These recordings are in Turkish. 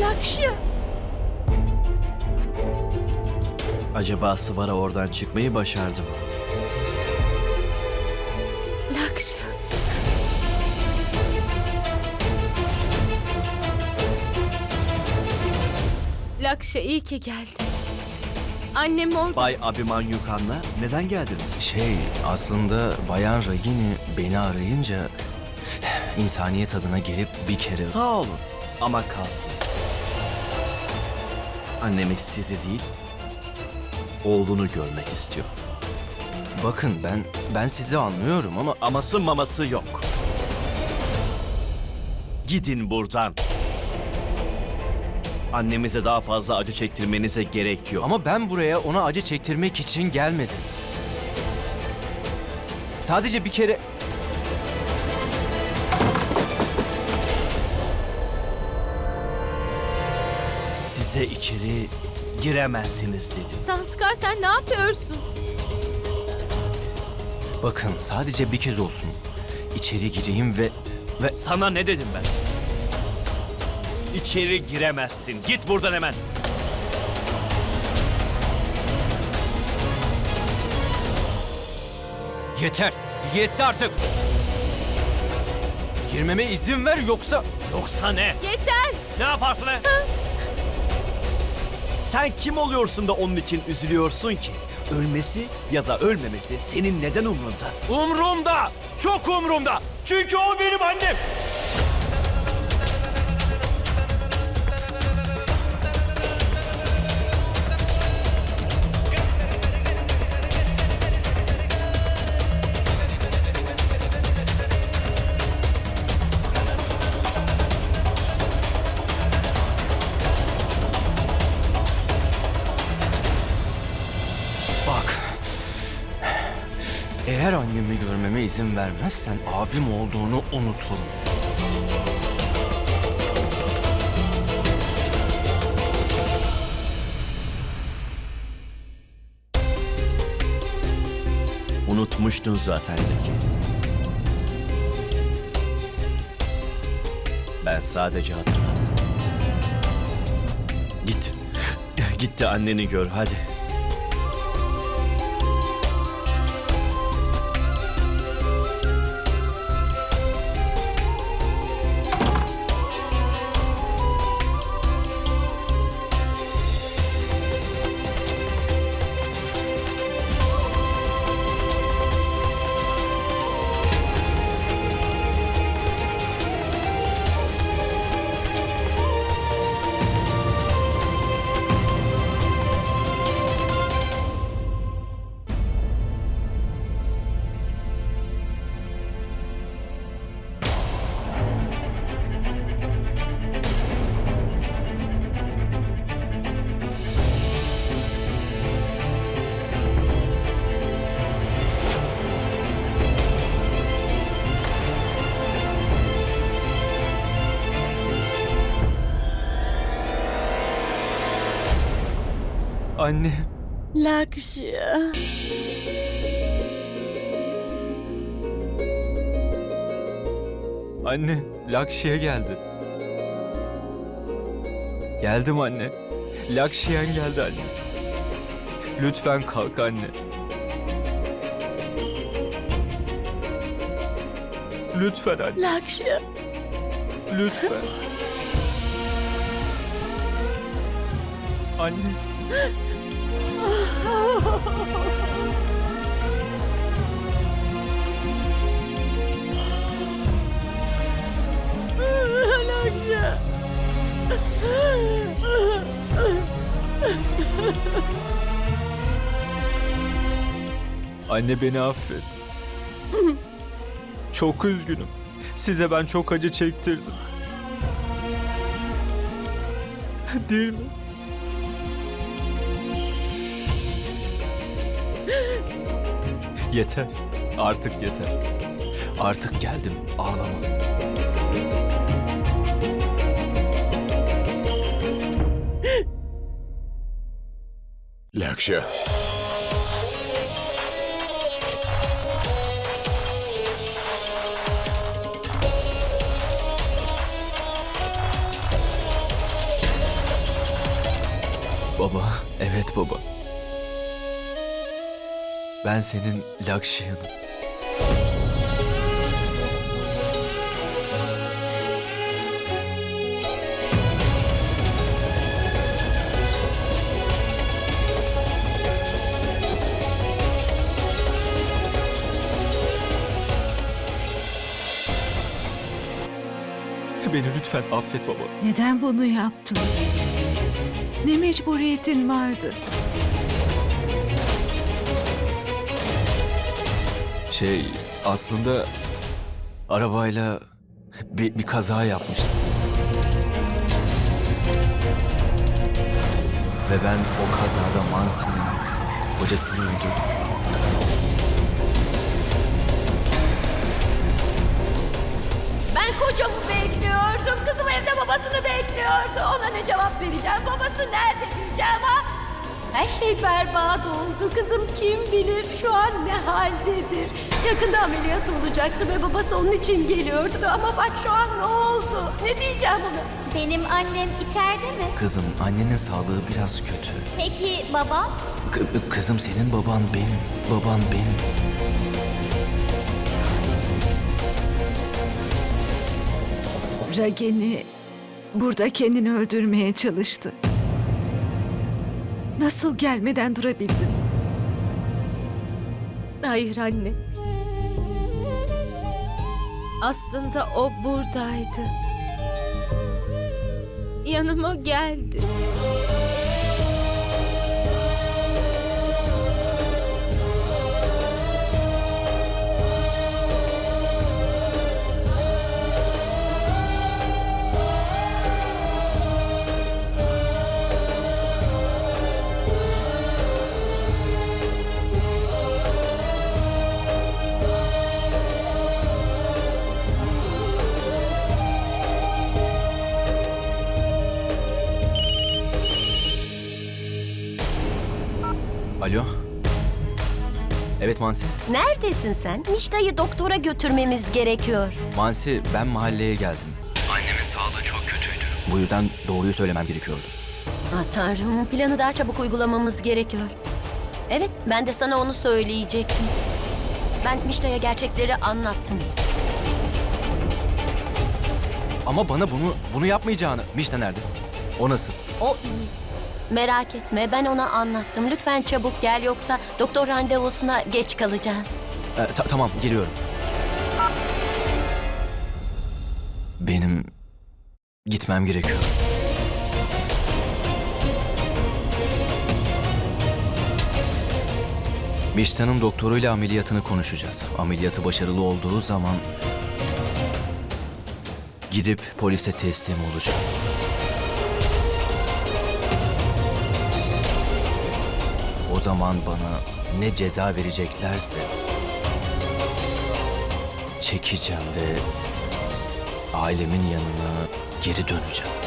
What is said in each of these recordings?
Lakşya. Acaba Sıvara oradan çıkmayı başardı mı? Lakşya. Lakşya iyi ki geldin. Annem orada. Bay Abimanyu Kan'la neden geldiniz? Şey aslında Bayan Ragini beni arayınca insaniyet adına gelip bir kere... Sağ olun ama kalsın. Annemiz sizi değil, oğlunu görmek istiyor. Bakın ben ben sizi anlıyorum ama Aması maması yok. Gidin buradan. Annemize daha fazla acı çektirmenize gerek yok. ama ben buraya ona acı çektirmek için gelmedim. Sadece bir kere size içeri giremezsiniz dedim. Sanskar sen ne yapıyorsun? bakın sadece bir kez olsun. İçeri gireyim ve ve Sana ne dedim ben? İçeri giremezsin. Git buradan hemen. yeter. Yetti artık. Girmeme izin ver yoksa Yoksa ne? Yeter. Ne yaparsın he? Sen kim oluyorsun da onun için üzülüyorsun ki? Ölmesi ya da ölmemesi senin neden umrunda? umrumda. Çok umrumda. Çünkü o benim annem. Eğer annemi görmeme izin vermezsen abim olduğunu unuturum. Unutmuştun zaten Leki. Ben sadece hatırlattım. Git. Git de anneni gör hadi. Anne. Lakşya. Anne, Lakşi'ye geldi. Geldim anne. Lakşiyen geldi anne. Lütfen kalk anne. Lütfen anne, Lakşya. lütfen. Anne. Anne beni affet. Çok üzgünüm. Size ben çok acı çektirdim. Değil mi? Yeter. Artık yeter. Artık geldim. Ağlama. Lakşa. Baba, evet baba. Ben senin Lakşiyanım. Beni lütfen affet baba. Neden bunu yaptın? Ne mecburiyetin vardı? Şey aslında arabayla bir, bir kaza yapmıştım. Ve ben o kazada Mansi'nin kocasını öldürdüm. Ben kocamı bekliyordum. Kızım evde babasını bekliyordu. Ona ne cevap vereceğim? Babası nerede diyeceğim ha? Her şey berbat oldu. Kızım kim bilir şu an ne haldedir. Yakında ameliyat olacaktı ve babası onun için geliyordu. Ama bak şu an ne oldu? Ne diyeceğim ona? Benim annem içeride mi? Kızım annenin sağlığı biraz kötü. Peki babam? K- kızım senin baban benim. Baban benim. Ragini burada kendini öldürmeye çalıştı. Nasıl gelmeden durabildin? Hayır anne. Aslında o buradaydı. Yanıma geldi. Alo. Evet Mansi. Neredesin sen? Mişta'yı doktora götürmemiz gerekiyor. Mansi ben mahalleye geldim. Annemin sağlığı çok kötüydü. Bu yüzden doğruyu söylemem gerekiyordu. Ah tanrım planı daha çabuk uygulamamız gerekiyor. Evet ben de sana onu söyleyecektim. Ben Mişta'ya gerçekleri anlattım. Ama bana bunu bunu yapmayacağını. Mişta nerede? O nasıl? O iyi. Merak etme ben ona anlattım. Lütfen çabuk gel yoksa doktor randevusuna geç kalacağız. Ee, ta- tamam geliyorum. Benim gitmem gerekiyor. Mişta'nın doktoruyla ameliyatını konuşacağız. Ameliyatı başarılı olduğu zaman gidip polise teslim olacağım. O zaman bana ne ceza vereceklerse çekeceğim ve ailemin yanına geri döneceğim.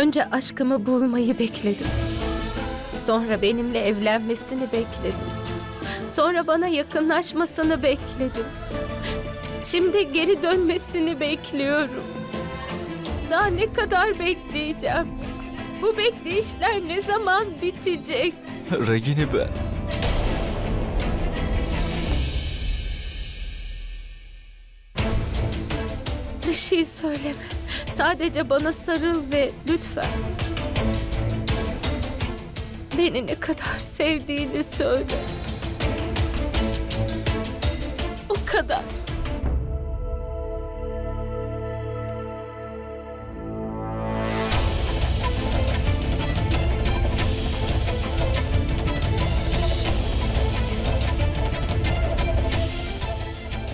Önce aşkımı bulmayı bekledim. Sonra benimle evlenmesini bekledim. Sonra bana yakınlaşmasını bekledim. Şimdi geri dönmesini bekliyorum. Daha ne kadar bekleyeceğim? Bu bekleyişler ne zaman bitecek? Ragini ben. Bir şey söyleme. Sadece bana sarıl ve lütfen beni ne kadar sevdiğini söyle. O kadar.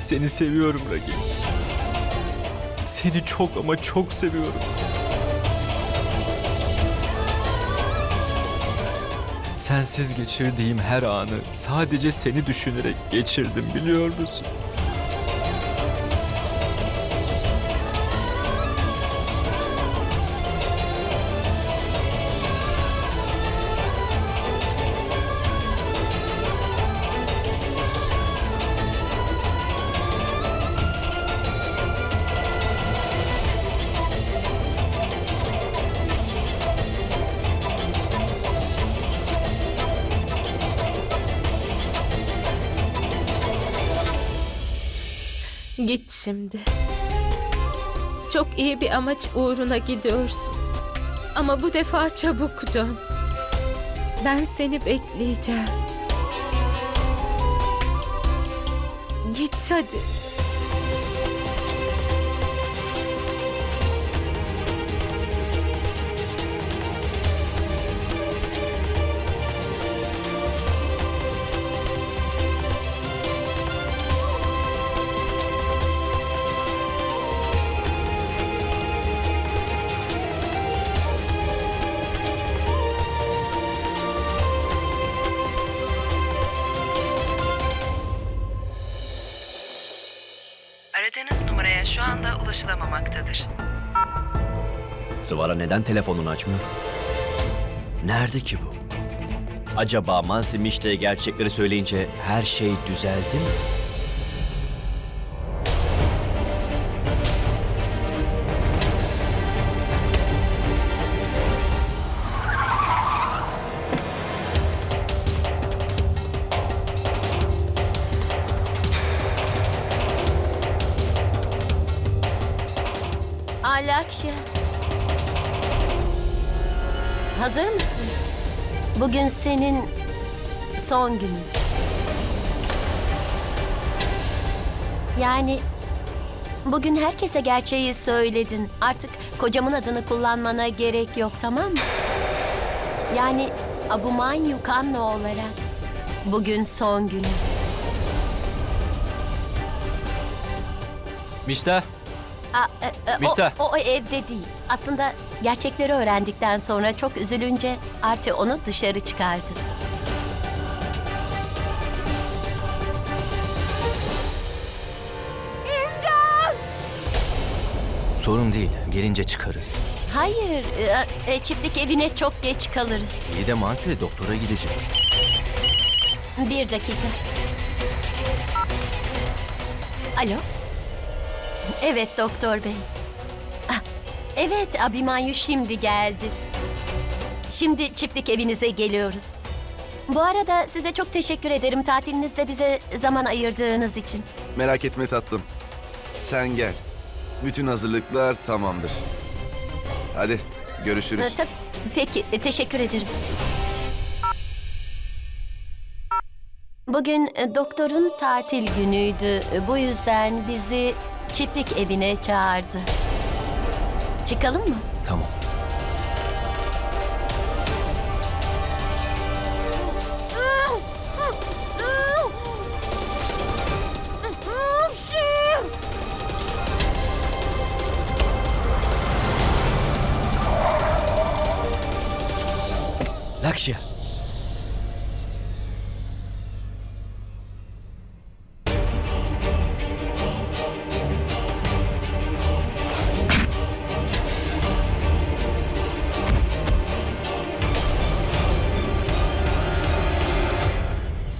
Seni seviyorum Ragim. Seni çok ama çok seviyorum. Sensiz geçirdiğim her anı sadece seni düşünerek geçirdim biliyor musun? Git şimdi. Çok iyi bir amaç uğruna gidiyorsun. Ama bu defa çabuk dön. Ben seni bekleyeceğim. Git hadi. Sıvara neden telefonunu açmıyor? Nerede ki bu? Acaba Mansi Mişte'ye gerçekleri söyleyince her şey düzeldi mi? Alakşa. Hazır mısın? Bugün senin son günün. Yani bugün herkese gerçeği söyledin. Artık kocamın adını kullanmana gerek yok tamam mı? Yani Abumanyu Kanno olarak bugün son günün. Mişte, Aa, e, e, Mişta. O, o evde değil. Aslında gerçekleri öğrendikten sonra çok üzülünce Arti onu dışarı çıkardı. sorun değil. Gelince çıkarız. Hayır, e, e, çiftlik evine çok geç kalırız. İyi de Mansi doktora gideceğiz. Bir dakika. Alo? Evet doktor bey. Evet Abimanyu şimdi geldi. Şimdi çiftlik evinize geliyoruz. Bu arada size çok teşekkür ederim tatilinizde bize zaman ayırdığınız için. Merak etme tatlım. Sen gel. Bütün hazırlıklar tamamdır. Hadi görüşürüz. Ee, tab- peki, e, teşekkür ederim. Bugün e, doktorun tatil günüydü. E, Bu yüzden bizi çiftlik evine çağırdı. Çıkalım mı? Tamam.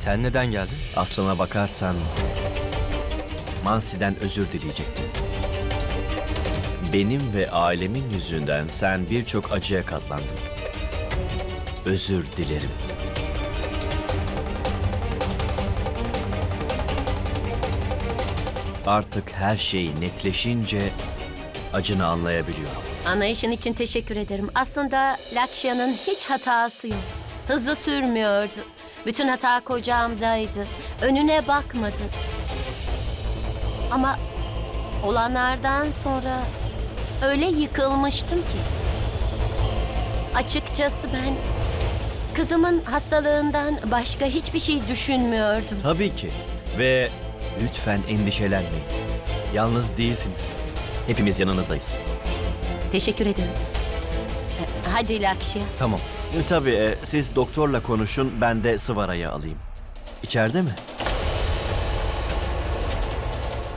Sen neden geldin? Aslına bakarsan Mansi'den özür dileyecektim. Benim ve ailemin yüzünden sen birçok acıya katlandın. Özür dilerim. Artık her şey netleşince acını anlayabiliyorum. Anlayışın için teşekkür ederim. Aslında Lakshya'nın hiç hatası yok. Hızlı sürmüyordu. Bütün hata kocamdaydı. Önüne bakmadı. Ama olanlardan sonra öyle yıkılmıştım ki. Açıkçası ben kızımın hastalığından başka hiçbir şey düşünmüyordum. Tabii ki. Ve Lütfen endişelenmeyin. Yalnız değilsiniz. Hepimiz yanınızdayız. Teşekkür ederim. Hadi Lakşya. Tamam. E, tabii e, siz doktorla konuşun ben de Sıvara'yı alayım. İçeride mi?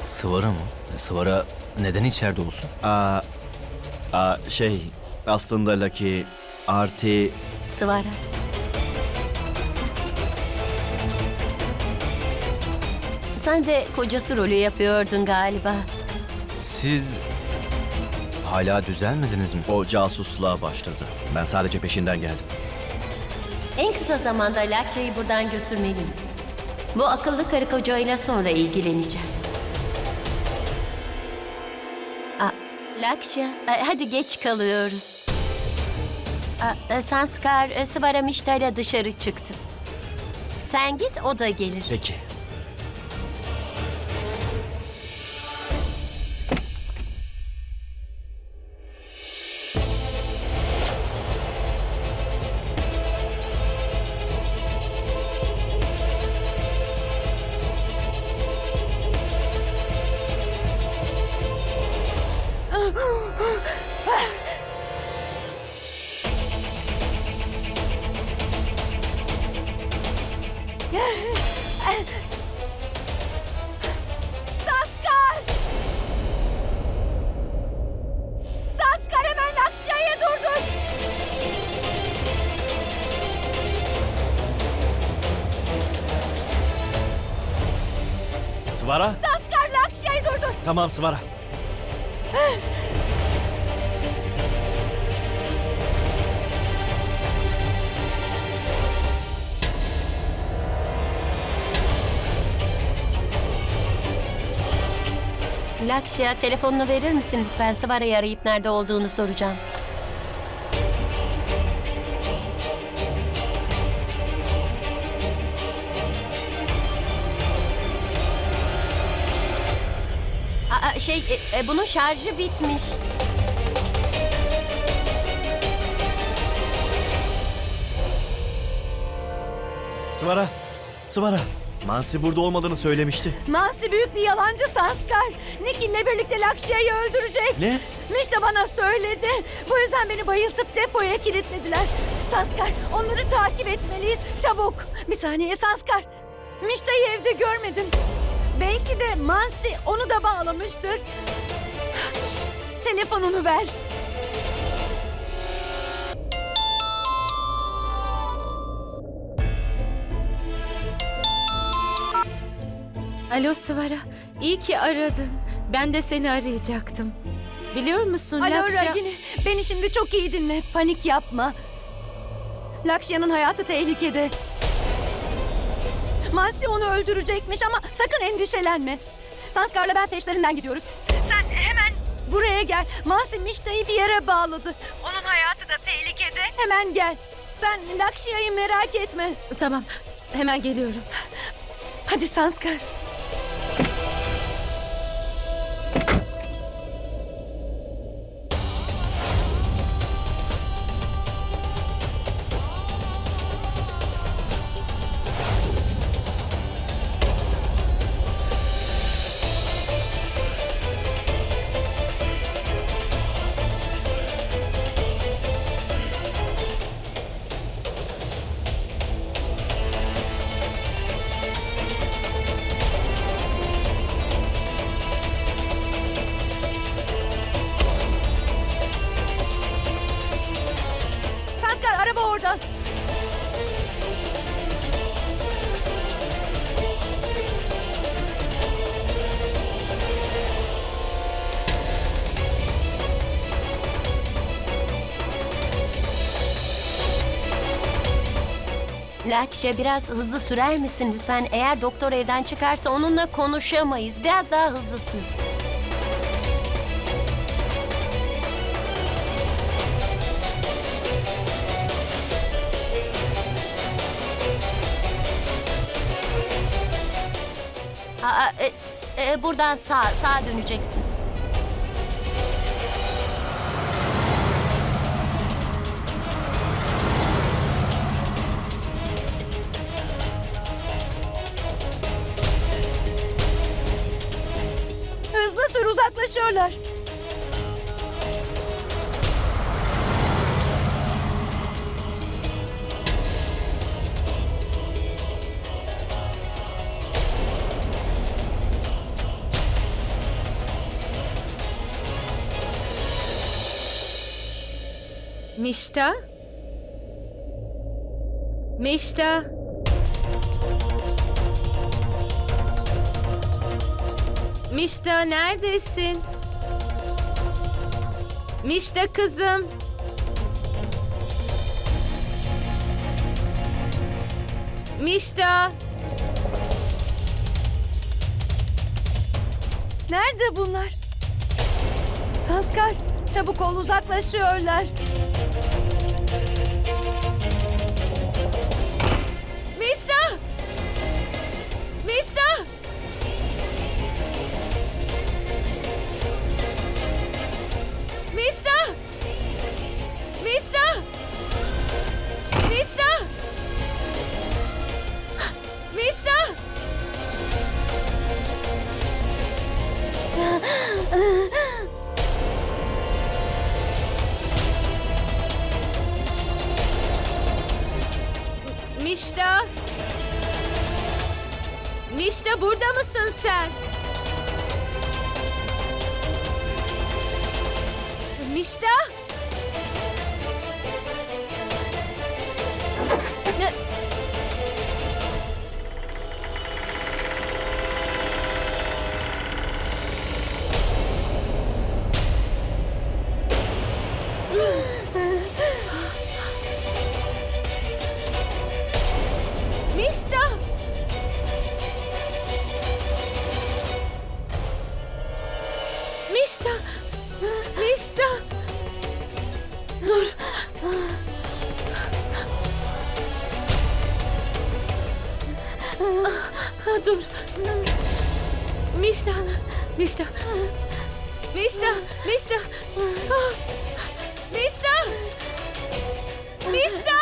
Sıvara mı? Sıvara neden içeride olsun? Aa, aa, şey aslında Lucky Arti Sıvara. Sen de kocası rolü yapıyordun galiba. Siz hala düzelmediniz mi? o casusluğa başladı. Ben sadece peşinden geldim. En kısa zamanda Lakşa'yı buradan götürmeliyim. Bu akıllı karı kocayla sonra ilgileneceğim. Aa, Lakşa, e, hadi geç kalıyoruz. Aa, e, Sanskar, e, Sıvara Mişta'yla dışarı çıktı. Sen git, o da gelir. Peki. Tamam Sıvara. Lakşya telefonunu verir misin lütfen? Sıvara'yı arayıp nerede olduğunu soracağım. Şey, e, e, bunun şarjı bitmiş. Sıvara. Sıvara. Mansi burada olmadığını söylemişti. Mansi büyük bir yalancı Sanskar. Nikil'le birlikte Lakşya'yı öldürecek. Ne? Mişta bana söyledi. Bu yüzden beni bayıltıp depoya kilitlediler. Sanskar, onları takip etmeliyiz. Çabuk. Bir saniye Sanskar. Mişta'yı evde görmedim. Belki de Mansi onu da bağlamıştır. Telefonunu ver. Alo Sıvara, iyi ki aradın. Ben de seni arayacaktım. Biliyor musun Alo Lakşa... Ragini, beni şimdi çok iyi dinle. Panik yapma. Lakşya'nın hayatı tehlikede. Mansi onu öldürecekmiş ama sakın endişelenme. Sanskar'la ben peşlerinden gidiyoruz. Sen hemen buraya gel. Mansi Mişta'yı bir yere bağladı. Onun hayatı da tehlikede. Hemen gel. Sen Lakşya'yı merak etme. Tamam, hemen geliyorum. Hadi. Sanskar Lakşe biraz hızlı sürer misin lütfen? Eğer doktor evden çıkarsa onunla konuşamayız. Biraz daha hızlı sür. Aa, e, e, buradan sağ, sağa döneceksin. Uzaklaşıyorlar. Mişta? Mişta? Mişta neredesin? Mişta kızım. Mişta. Nerede bunlar? Sanskar, çabuk ol uzaklaşıyorlar. Mişta! Mişta! Mişta burada mısın sen? Mişta? Mişta! Mişta! Mişta! Dur. Ah, Dur. Mişta! Mişta! Mişta! Mişta! Ah! Mişta! Mişta!